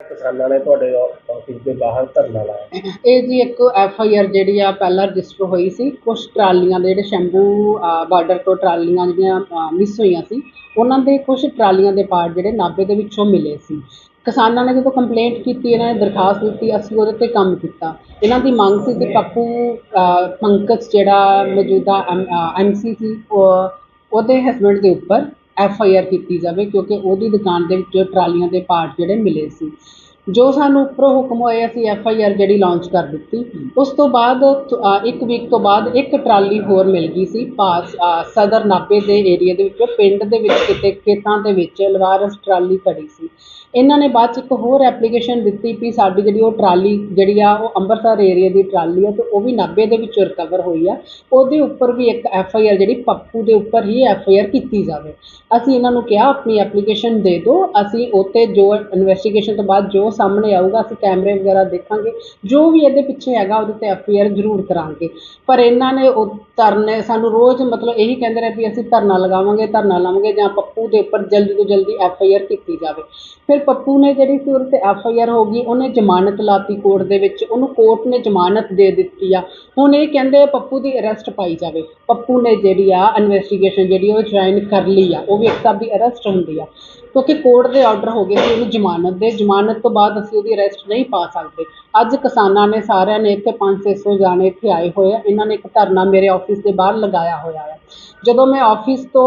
ਕਿਸਾਨਾਂ ਨੇ ਤੁਹਾਡੇ ਆਫਿਸ ਦੇ ਬਾਹਰ ਧਰਨਾ ਲਾਇਆ। ਇਹ ਜੀ ਇੱਕ ਐਫ ਆਈ ਆਰ ਜਿਹੜੀ ਆ ਪਹਿਲਾਂ ਰਜਿਸਟਰ ਹੋਈ ਸੀ ਕੁਝ ਟਰਾਲੀਆਂ ਦੇ ਜਿਹੜੇ ਸ਼ੰਭੂ ਬਾਰਡਰ ਤੋਂ ਟਰਾਲੀਆਂ ਜਿਹੜੀਆਂ ਮਿਸ ਹੋਈਆਂ ਸੀ, ਉਹਨਾਂ ਦੇ ਕੁਝ ਟਰਾਲੀਆਂ ਦੇ ਪਾਰਟ ਜਿਹੜੇ ਨਾਭੇ ਦੇ ਵਿੱਚੋਂ ਮਿਲੇ ਸੀ। ਕਿਸਾਨਾਂ ਨੇ ਜਦੋਂ ਕੰਪਲੇਂਟ ਕੀਤੀ, ਇਹਨਾਂ ਨੇ ਦਰਖਾਸਤ ਦਿੱਤੀ, ਅਸੀਂ ਉਹਦੇ ਤੇ ਕੰਮ ਕੀਤਾ। ਇਹਨਾਂ ਦੀ ਮੰਗ ਸੀ ਕਿ ਪੱਪੂ ਪੰਕਜ ਜਿਹੜਾ ਮੌਜੂਦਾ ਐਮ ਸੀ ਸੀ ਉਹਦੇ ਹਸਬੰਡ ਦੇ ਉੱਪਰ ਐਫ ਆਈ ਆਰ ਕੀਤੀ ਜਾਵੇ, ਕਿਉਂਕਿ ਉਹਦੀ ਦੁਕਾਨ ਦੇ ਵਿੱਚ ਟਰਾਲੀਆਂ ਦੇ ਪਾਰਟ ਜਿਹੜੇ ਮਿਲੇ ਸੀ। ਜੋ ਸਾਨੂੰ ਉੱਪਰੋਂ ਹੁਕਮ ਹੋਏ, ਅਸੀਂ ਐਫ ਆਈ ਆਰ ਜਿਹੜੀ ਲਾਂਚ ਕਰ ਦਿੱਤੀ। ਉਸ ਤੋਂ ਬਾਅਦ ਇੱਕ ਵੀਕ ਤੋਂ ਬਾਅਦ ਇੱਕ ਟਰਾਲੀ ਹੋਰ ਮਿਲ ਗਈ ਸੀ, ਪਾਸ ਸਦਰ ਨਾਭੇ ਦੇ ਏਰੀਆ ਦੇ ਵਿੱਚੋਂ, ਪਿੰਡ ਦੇ ਵਿੱਚ ਕਿਤੇ ਖੇਤਾਂ ਦੇ ਵਿੱਚ ਲਵਾਰਸ ਟਰਾਲੀ ਖੜੀ ਸੀ। ਇਹਨਾਂ ਨੇ ਬਾਅਦ 'ਚ ਇੱਕ ਹੋਰ ਐਪਲੀਕੇਸ਼ਨ ਦਿੱਤੀ ਵੀ ਸਾਡੀ ਜਿਹੜੀ ਉਹ ਟਰਾਲੀ ਜਿਹੜੀ ਆ, ਉਹ ਅੰਮ੍ਰਿਤਸਰ ਏਰੀਆ ਦੀ ਟਰਾਲੀ ਆ ਤੇ ਉਹ ਵੀ ਨਾਭੇ ਦੇ ਵਿੱਚੋਂ ਰਿਕਵਰ ਹੋਈ ਆ। ਉਹਦੇ ਉੱਪਰ ਵੀ ਇੱਕ ਐਫ ਆਈ ਆਰ ਜਿਹੜੀ ਪੱਪੂ ਦੇ ਉੱਪਰ ਹੀ ਐਫ ਆਈ ਆਰ ਕੀਤੀ ਜਾਵੇ। ਅਸੀਂ ਇਹਨਾਂ ਨੂੰ ਕਿਹਾ, ਆਪਣੀ ਐਪਲੀਕੇਸ਼ਨ ਦੇ ਦਿਓ ਅਸੀਂ ਉੱਤੇ ਜੋ ਇਨਵੈਸਟੀਗੇਸ਼ਨ ਤੋਂ ਬਾਅਦ ਜੋ ਸਾਹਮਣੇ ਆਊਗਾ, ਅਸੀਂ ਕੈਮਰੇ ਵਗੈਰਾ ਦੇਖਾਂਗੇ। ਜੋ ਵੀ ਇਹਦੇ ਪਿੱਛੇ ਹੈਗਾ, ਉਹਦੇ ਤੇ ਐਫ ਆਈ ਆਰ ਜ਼ਰੂਰ ਕਰਾਂਗੇ। ਪਰ ਇਹਨਾਂ ਨੇ ਉਹ ਧਰਨੇ, ਸਾਨੂੰ ਰੋਜ਼ ਮਤਲਬ ਇਹੀ ਕਹਿੰਦੇ ਰਹੇ ਵੀ ਅਸੀਂ ਧਰਨਾ ਲਗਾਵਾਂਗੇ, ਧਰਨਾ ਲਾਵਾਂਗੇ ਜਾਂ ਪੱਪੂ ਦੇ ਉੱਪਰ ਜਲਦੀ ਤੋਂ ਜਲਦੀ ਐਫ ਆਈ ਆਰ ਕੀਤੀ ਜਾਵੇ। ਫਿਰ ਪੱਪੂ ਨੇ ਜਿਹੜੀ ਸੀ ਉਹਦੇ ਤੇ ਐਫ ਆਈ ਆਰ ਹੋ ਗਈ, ਉਹਨੇ ਜ਼ਮਾਨਤ ਲਾਤੀ ਕੋਰਟ ਦੇ ਵਿੱਚ, ਉਹਨੂੰ ਕੋਰਟ ਨੇ ਜ਼ਮਾਨਤ ਦੇ ਦਿੱਤੀ ਆ। ਹੁਣ ਇਹ ਕਹਿੰਦੇ ਆ ਪੱਪੂ ਦੀ ਅਰੈਸਟ ਪਾਈ ਜਾਵੇ। ਪੱਪੂ ਨੇ ਜਿਹੜੀ ਆ ਇਨਵੈਸਟੀਗੇਸ਼ਨ ਜਿਹੜੀ ਉਹ ਜੁਆਇਨ ਕਰ ਲਈ ਆ। ਉਹ ਵੀ ਇੱਕ ਹਿਸਾਬ ਦੀ ਅਰੈਸਟ ਹੁੰਦੀ ਆ। ਕਿਉਂਕਿ ਕੋਰਟ ਦੇ ਆਰਡਰ ਹੋ ਗਏ ਸੀ ਉਹਨੂੰ ਜ਼ਮਾਨਤ ਦੇ। ਜ਼ਮਾਨਤ ਤੋਂ ਬਾਅਦ ਅਸੀਂ ਉਹਦੀ ਅਰੈਸਟ ਨਹੀਂ ਪਾ ਸਕਦੇ। ਅੱਜ ਕਿਸਾਨਾਂ ਨੇ ਸਾਰਿਆਂ ਨੇ ਇੱਥੇ 500 ਜਾਣੇ ਇੱਥੇ ਆਏ ਹੋਏ ਆ। ਇਹਨਾਂ ਨੇ ਇੱਕ ਧਰਨਾ ਮੇਰੇ ਆਫਿਸ ਦੇ ਬਾਹਰ ਲਗਾਇਆ ਹੋਇਆ ਹੈ ਜਦੋਂ ਮੈਂ ਆਫਿਸ ਤੋਂ